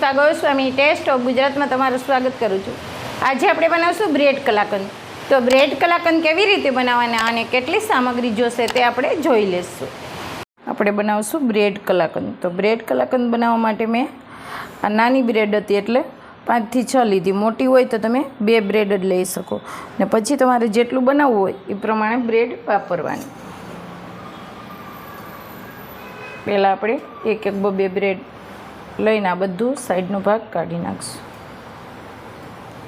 Pushpa Goswami test of ગુજરાતમાં તમારું સ્વાગત કરું છું. આજે આપણે બનાવશું બ્રેડ કલાકંદ. તો બ્રેડ કલાકંદ કેવી રીતે બનાવવાના અને કેટલી સામગ્રી જોશે તે આપણે જોઈ લઈશું આપણે બનાવશું બ્રેડ કલાકંદ. તો બ્રેડ કલાકંદ બનાવવા માટે મેં આ નાની બ્રેડ હતી એટલે પાંચથી છ લીધી. મોટી હોય તો તમે બે બ્રેડ જ લઈ શકો. ને પછી તમારે જેટલું બનાવવું હોય એ પ્રમાણે બ્રેડ વાપરવાની. પહેલાં આપણે એક એક બે બ્રેડ લઈને આ બધું સાઈડનો ભાગ કાઢી નાખશું.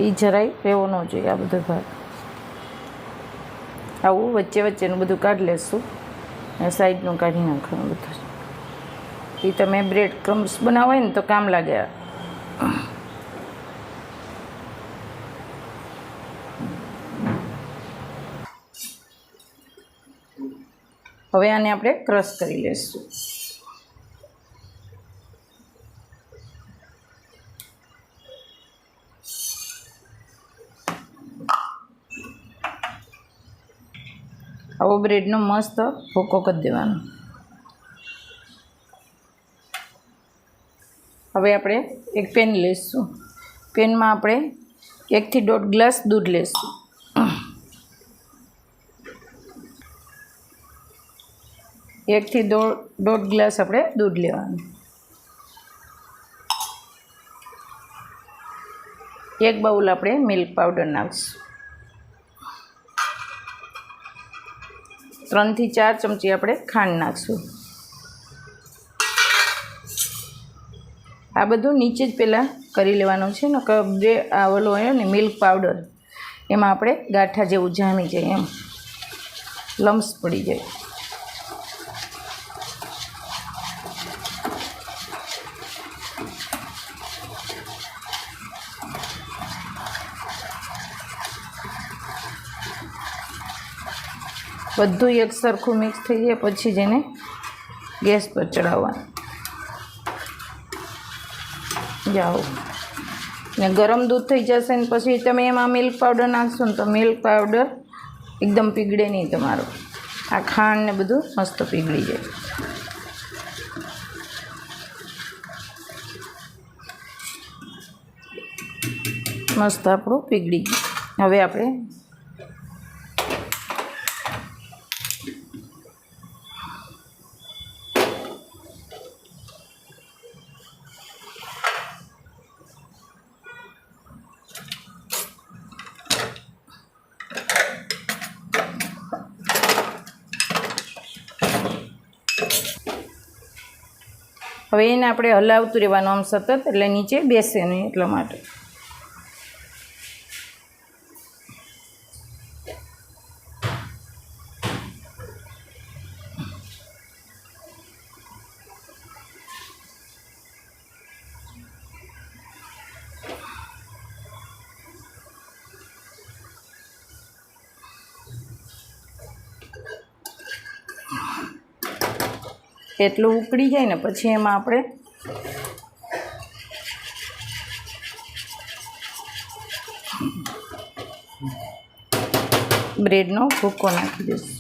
એ જરાય રહેવો ન જોઈએ આ બધો ભાગ. આવું વચ્ચે વચ્ચેનું બધું કાઢી લેશું અને સાઈડનું કાઢી નાખવાનું બધું. એ તમે બ્રેડ ક્રમ્સ બનાવો ને તો કામ લાગે. હવે આને આપણે ક્રશ કરી લઈશું આવો બ્રેડનો મસ્ત ભૂકો કરી દેવાનો. હવે આપણે એક પેન લઈશું. પેનમાં આપણે એકથી દોઢ ગ્લાસ દૂધ લઈશું. એકથી દોઢ દોઢ ગ્લાસ આપણે દૂધ લેવાનું. એક બાઉલ આપણે મિલ્ક પાવડર નાખીશું. ત્રણથી ચાર ચમચી આપણે ખાંડ નાખીશું. આ બધું નીચે જ પહેલાં કરી લેવાનું છે ને બે આ ઓલો હોય ને મિલ્ક પાવડર, એમાં આપણે ગાંઠા જેવું જામી જાય એમ. લમ્સ પડી જાય. બધું એક સરખું મિક્સ થઈ જાય, પછી જેને ગેસ પર ચડાવવાનું જાઓ. ને ગરમ દૂધ થઈ જશે ને પછી તમે એમાં મિલ્ક પાવડર નાખશો ને તો મિલ્ક પાવડર એકદમ પીગળે નહીં તમારો. આ ખાંડ ને બધું મસ્ત પીગળી જાય. મસ્ત આપણું પીગળી ગયું. હવે આપણે હવે એને આપણે હલાવતું રહેવાનું આમ સતત એટલે નીચે બેસે નહીં એટલા માટે. એટલું ઉકળી જાય ને પછી એમાં આપણે બ્રેડનો ભૂકો નાખી દઈશું.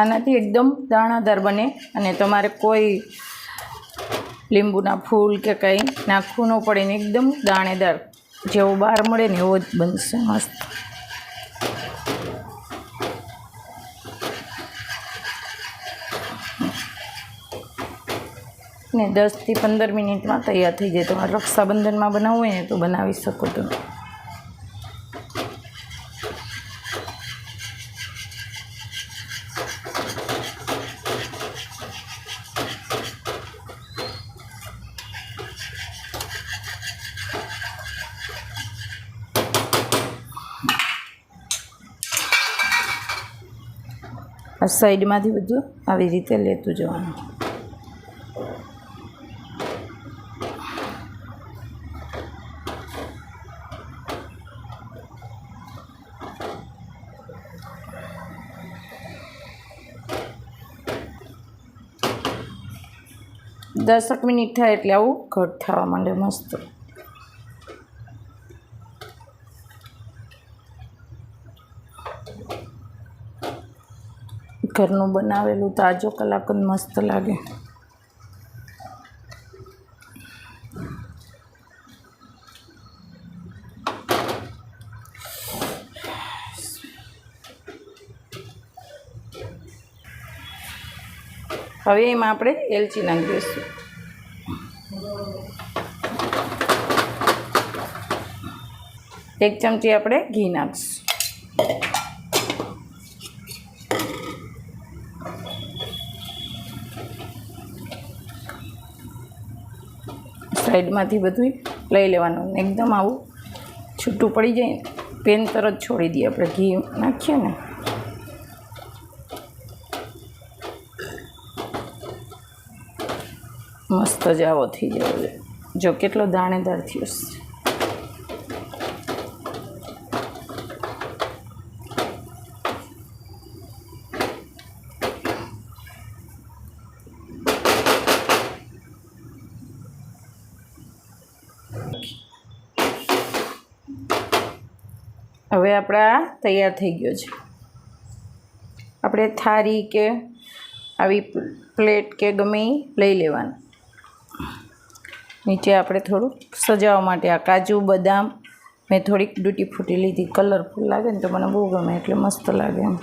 આનાથી એકદમ દાણાદાર બને અને તમારે કોઈ લીંબુના ફૂલ કે કંઈ નાખવું ન પડે ને એકદમ દાણેદાર જેવો બહાર મળે ને એવો જ બનશે, મસ્ત. ને દસથી પંદર મિનિટમાં તૈયાર થઈ જાય. તમારે રક્ષાબંધનમાં બનાવવું હોય ને તો બનાવી શકો તમે. આ સાઈડમાંથી બધું આવી રીતે લેતું જવાનું. દસક મિનિટ થાય એટલે આવું ઘટ થવા માંડે મસ્ત. ઘરનું બનાવેલું તાજો કલાકંદ મસ્ત લાગે. હવે એમાં આપણે એલચી નાખી દઈશું એક ચમચી આપણે ઘી નાખીશું. સાઈડમાંથી બધું લઈ લેવાનું. એકદમ આવું છૂટું પડી જાય પેન તરત છોડી દઈએ આપણે, ઘી નાખીએ ને. મસ્ત જ આવો થઈ જાય. જો કેટલો દાણેદાર થયો છે. હવે આપણે આ તૈયાર થઈ ગયો છે. આપણે થાળી કે આવી પ્લેટ કે ગમે લઈ લેવાનું. નીચે આપણે થોડુંક સજાવવા માટે આ કાજુ, બદામ, મેં થોડીક ડૂટી ફૂટી લીધી. કલરફુલ લાગે ને તો મને બહુ ગમે, એટલે મસ્ત લાગે એમ.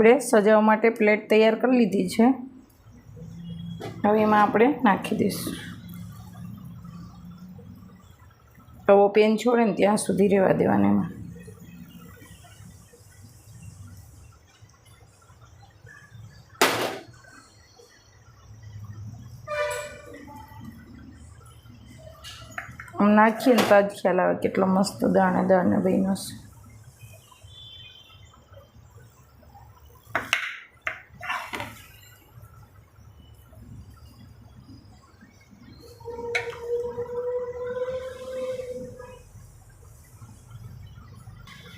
આપણે સજાવવા માટે પ્લેટ તૈયાર કરી લીધી છે. હવે એમાં આપણે નાખી દઈશું. તવો પેન છોડે ને ત્યાં સુધી રહેવા દેવાના એમાં. નાખીએ ને તો જ ખ્યાલ આવે કેટલો મસ્ત દાણે દાણે બન્યો છે.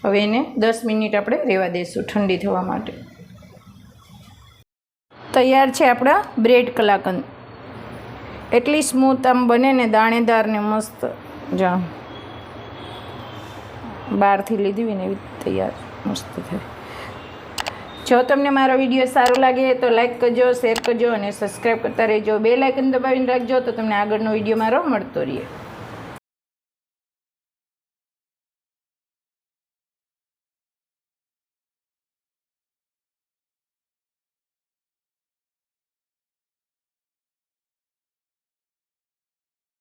હવે એને દસ મિનિટ આપણે રહેવા દઈશું ઠંડી થવા માટે. તૈયાર છે આપણા બ્રેડ કલાકંદ એટલી સ્મૂથ આમ બને ને દાણેદાર ને મસ્ત. જા બહારથી લીધી હોય ને એવી તૈયાર મસ્ત થાય જો તમને મારો વીડિયો સારો લાગે તો લાઈક કરજો શેર કરજો અને સબસ્ક્રાઈબ કરતા રહેજો. બે લાઇકન દબાવીને રાખજો તો તમને આગળનો વીડિયો મારો મળતો રહે.